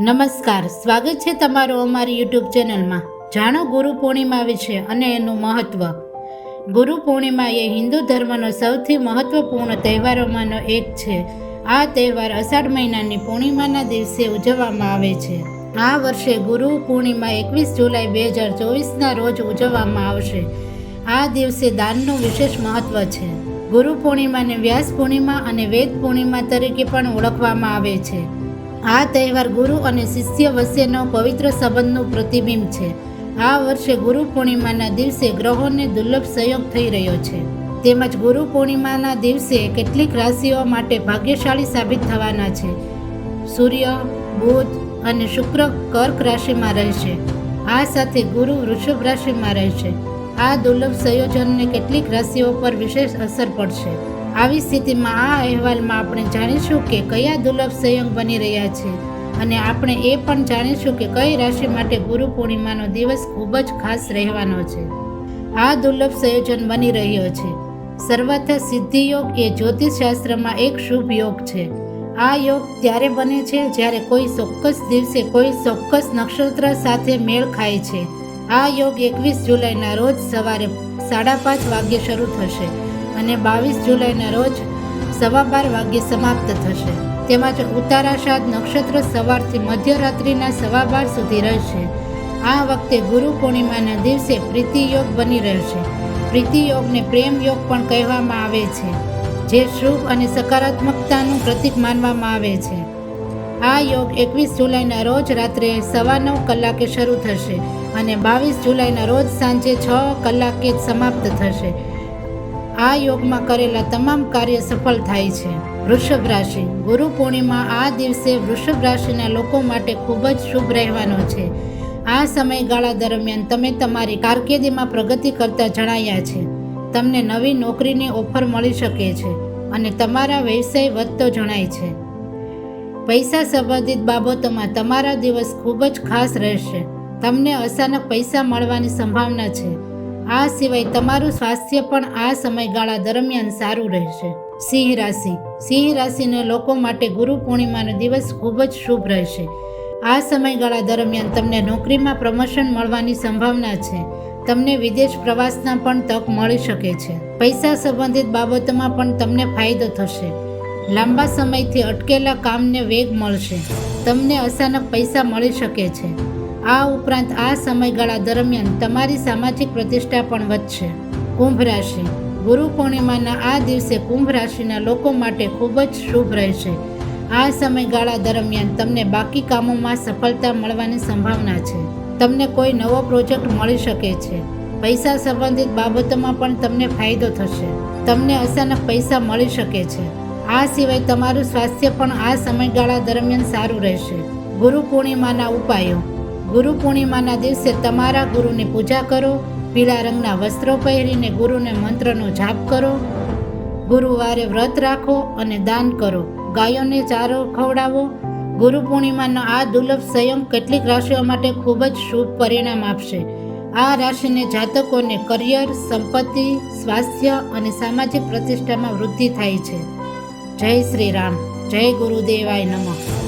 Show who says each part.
Speaker 1: નમસ્કાર, સ્વાગત છે તમારું અમારી યુટ્યુબ ચેનલમાં. જાણો, ગુરુ પૂર્ણિમા વિશે અને એનું મહત્વ. ગુરુ પૂર્ણિમા એ હિન્દુ ધર્મનો સૌથી મહત્વપૂર્ણ તહેવારોમાંનો એક છે. આ તહેવાર અષાઢ મહિનાની પૂર્ણિમાના દિવસે ઉજવવામાં આવે છે. આ વર્ષે ગુરુ પૂર્ણિમા એકવીસ જુલાઈ બે હજાર ચોવીસના રોજ ઉજવવામાં આવશે. આ દિવસે દાનનું વિશેષ મહત્વ છે. ગુરુ પૂર્ણિમાને વ્યાસ પૂર્ણિમા અને વેદ પૂર્ણિમા તરીકે પણ ઓળખવામાં આવે છે. આ તહેવાર ગુરુ અને શિષ્ય વચ્ચેનો પવિત્ર સંબંધનું પ્રતિબિંબ છે. આ વર્ષે ગુરુ પૂર્ણિમાના દિવસે ગ્રહોને દુર્લભ સહયોગ થઈ રહ્યો છે. તેમજ ગુરુ પૂર્ણિમાના દિવસે કેટલીક રાશિઓ માટે ભાગ્યશાળી સાબિત થવાના છે. સૂર્ય, બુધ અને શુક્ર કર્ક રાશિમાં રહેશે. આ સાથે ગુરુ વૃષભ રાશિમાં રહેશે. આ દુર્લભ સંયોજનને કેટલીક રાશિઓ પર વિશેષ અસર પડશે. આવી સ્થિતિમાં આ અહેવાલમાં આપણે જાણીશું કે કયા દુર્લભ સંયોગ બની રહ્યા છે અને આપણે એ પણ જાણીશું કે કઈ રાશિ માટે ગુરુ પૂર્ણિમાનો દિવસ ખૂબ જ ખાસ રહેવાનો છે. આ દુર્લભ સંયોજન બની રહ્યો છે. સર્વથ સિદ્ધિ યોગ એ જ્યોતિષશાસ્ત્રમાં એક શુભ યોગ છે. આ યોગ ત્યારે બને છે જ્યારે કોઈ ચોક્કસ દિવસે કોઈ ચોક્કસ નક્ષત્ર સાથે મેળ ખાય છે. આ યોગ એકવીસ જુલાઈના રોજ સવારે સાડા પાંચ વાગ્યે શરૂ થશે. અને બાવીસ જુલાઈના રોજ સવા બાર વાગ્યે સમાપ્ત થશે. તેમજ ઉત્તરાષાઢ નક્ષત્ર સવારથી મધ્યરાત્રિના સવા બાર સુધી રહેશે. આ વખતે ગુરુ પૂર્ણિમાના દિવસે પ્રીતિ યોગ બની રહેશે. પ્રીતિ યોગને પ્રેમ યોગ પણ કહેવામાં આવે છે, જે શુભ અને સકારાત્મકતાનું પ્રતીક માનવામાં આવે છે. આ યોગ એકવીસ જુલાઈના રોજ રાત્રે સવા નવ કલાકે શરૂ થશે અને બાવીસ જુલાઈના રોજ સાંજે છ કલાકે સમાપ્ત થશે. આ યોગમાં કરેલા તમામ કાર્ય સફળ થાય છે. વૃષભ રાશિ. ગુરુ પૂર્ણિમા આ દિવસે વૃષભ રાશિના લોકો માટે ખૂબ જ શુભ રહેવાનો છે. આ સમયગાળા દરમિયાન તમે તમારી કારકિર્દીમાં પ્રગતિ કરતા જણાયા છે. તમને નવી નોકરીની ઓફર મળી શકે છે અને તમારા વ્યવસાય વધતો જણાય છે. પૈસા સંબંધિત બાબતોમાં તમારા દિવસ ખૂબ જ ખાસ રહેશે. તમને અચાનક પૈસા મળવાની સંભાવના છે. આ સિવાય તમારું સ્વાસ્થ્ય પણ આ સમયગાળા દરમિયાન સારું રહેશે. સિંહ રાશિ. સિંહ રાશિના લોકો માટે ગુરુ પૂર્ણિમાનો દિવસ ખૂબ જ શુભ રહેશે. આ સમયગાળા દરમિયાન તમને નોકરીમાં પ્રમોશન મળવાની સંભાવના છે. તમને વિદેશ પ્રવાસના પણ તક મળી શકે છે. પૈસા સંબંધિત બાબતોમાં પણ તમને ફાયદો થશે. લાંબા સમયથી અટકેલા કામને વેગ મળશે. તમને અચાનક પૈસા મળી શકે છે. આ ઉપરાંત આ સમયગાળા દરમિયાન તમારી સામાજિક પ્રતિષ્ઠા પણ વધશે. કુંભ રાશિ. ગુરુ પૂર્ણિમાના આ દિવસે કુંભ રાશિના લોકો માટે ખૂબ જ શુભ રહેશે. આ સમયગાળા દરમિયાન તમને બાકી કામોમાં સફળતા મળવાની સંભાવના છે. તમને કોઈ નવો પ્રોજેક્ટ મળી શકે છે. પૈસા સંબંધિત બાબતોમાં પણ તમને ફાયદો થશે. તમને અચાનક પૈસા મળી શકે છે. આ સિવાય તમારું સ્વાસ્થ્ય પણ આ સમયગાળા દરમિયાન સારું રહેશે. ગુરુ પૂર્ણિમાના ઉપાયો. ગુરુ પૂર્ણિમાના દિવસે તમારા ગુરુની પૂજા કરો, પીળા રંગના વસ્ત્રો પહેરીને ગુરુને મંત્રનો જાપ કરો. ગુરુવારે વ્રત રાખો અને દાન કરો. ગાયોને ચારો ખવડાવો. ગુરુ પૂર્ણિમાનો આ દુર્લભ સંયમ કેટલીક રાશિઓ માટે ખૂબ જ શુભ પરિણામ આપશે. આ રાશિને જાતકોને કરિયર, સંપત્તિ, સ્વાસ્થ્ય અને સામાજિક પ્રતિષ્ઠામાં વૃદ્ધિ થાય છે. જય શ્રી રામ. જય ગુરુદેવાય નમઃ.